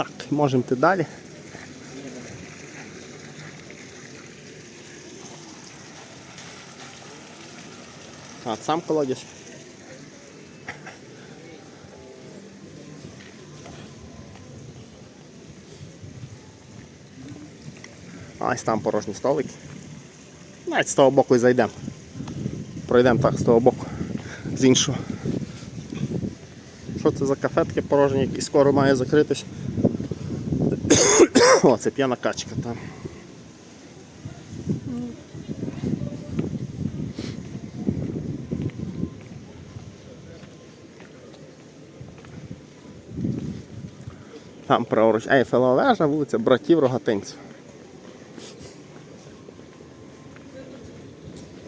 Так, можемо йти далі. А, сам колодязь. А ось там порожні столики. Навіть з того боку і зайдемо. Пройдемо так з того боку, з іншого. Що це за кафе таке порожнє, яке скоро має закритись? О, це п'яна качка там. Там праворуч Ейфелева вежа, вулиця братів Рогатинців.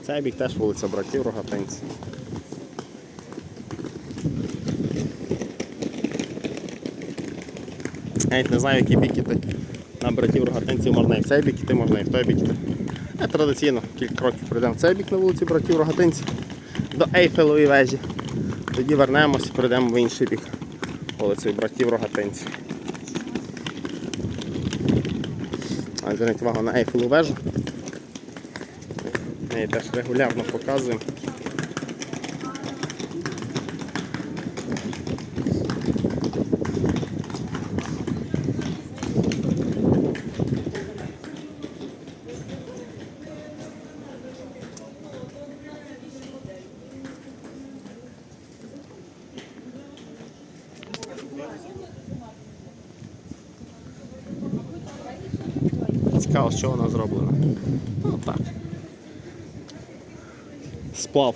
Цей бік теж вулиця братів Рогатинців. Я не знаю, які бік іти. На братів Рогатинців можна і в цей бік іти, можна і в той бік іти. А традиційно кілька кроків пройдемо в цей бік на вулиці братів Рогатинців до Ейфелевої вежі. Тоді вернемось і пройдемо в інший бік вулицею братів Рогатинців. Зверніть увагу на Ейфелеву вежу. Ми її теж регулярно показуємо. Цікаво, з чого вона зроблена. Ну так. Сплав.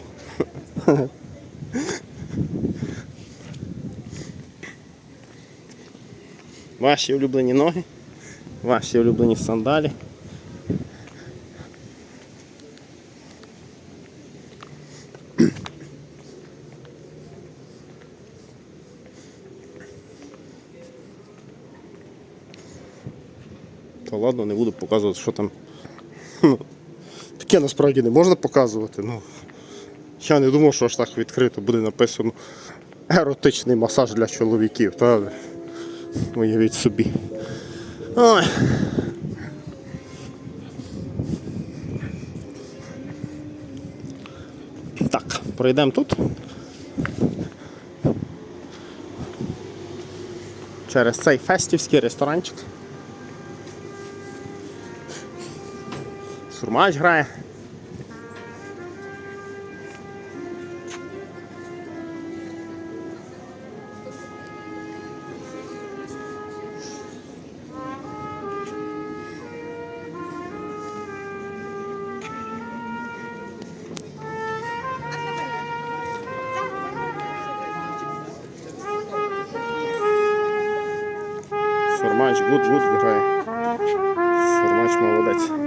Ваші улюблені ноги, ваші улюблені сандалі. Та ладно, не буду показувати, що там. Ну, Таке насправді не можна показувати. Ну, я не думав, що аж так відкрито буде написано еротичний масаж для чоловіків. Та уявіть собі. Ой. Так, пройдемо тут. Через цей фестівський ресторанчик. Сурмач грає. Сурмач гуд-гуд грає. Сурмач молодець.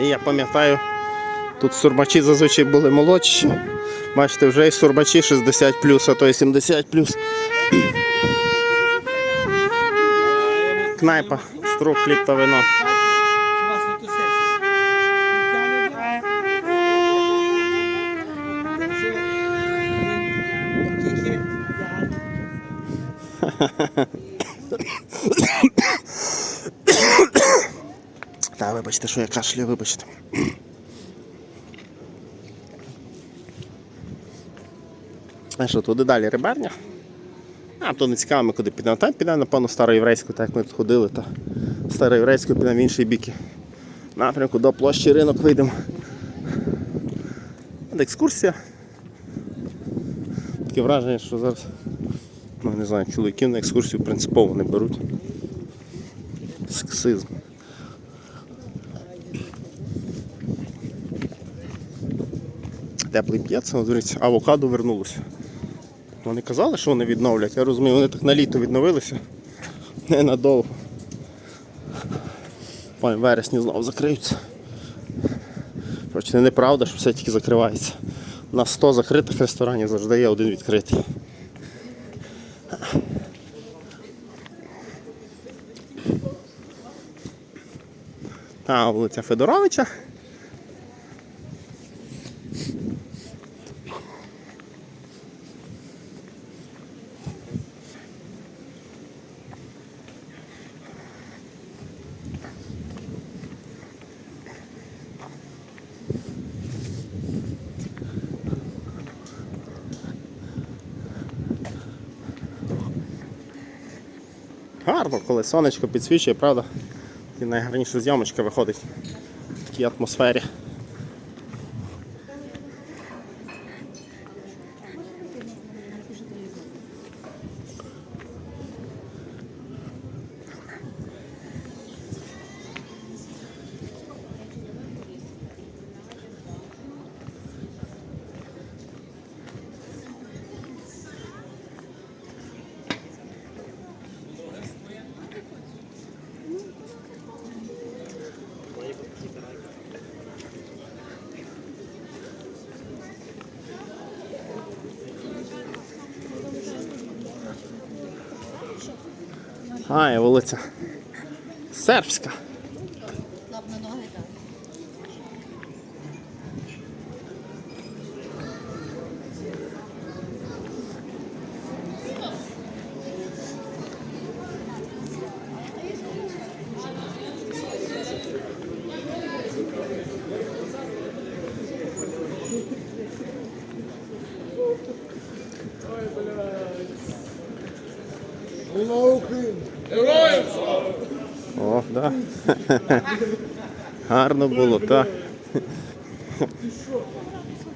І я пам'ятаю, тут сурмачі зазвичай були молодші. Бачите, вже і сурмачі 60 а то і 70 Кнайпа, струк, хліб та вино. Та вибачте, що я кашлю, вибачте. А що, туди далі рибарня? А, то не цікаво, ми куди підемо. Там підемо, напевно, староєврейську, так як ми тут ходили, то староєврейську підемо в інший бік. Напрямку до площі ринок вийдемо. От екскурсія. Таке враження, що зараз, ну не знаю, чоловіків на екскурсію принципово не беруть. Сексизм. теплий п'ється, ну, дивіться, авокадо вернулося. Вони казали, що вони відновлять, я розумію, вони так на літо відновилися. Ненадовго. Пай, вересні знову закриються. Короче, неправда, що все тільки закривається. На 100 закритих ресторанів завжди є один відкритий. Та, вулиця Федоровича. Гарно, коли сонечко підсвічує, правда? І найгарніша зйомочка виходить в такій атмосфері. А, і вулиця Сербська. Лап на ноги, так. О, да. Гарно було, так.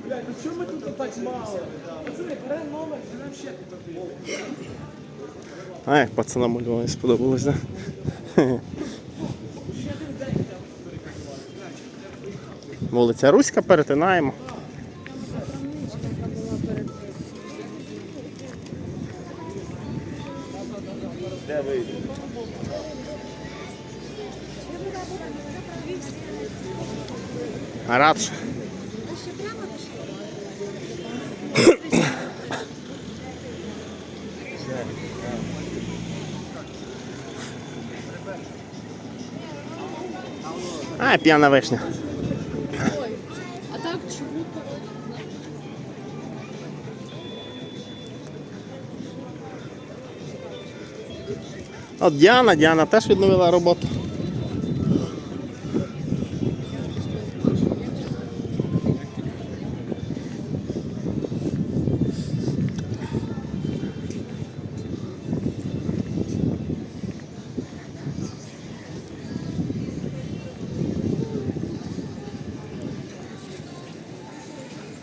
Блядь, ну чому ми тут так мало? Пацани, бере номер, нам ще тут. А, як пацанам Львові сподобалось, да? Вулиця Руська перетинаємо. А радше. А, п'яна вишня. От Діана, Діана теж відновила роботу.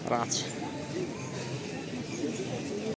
Радше.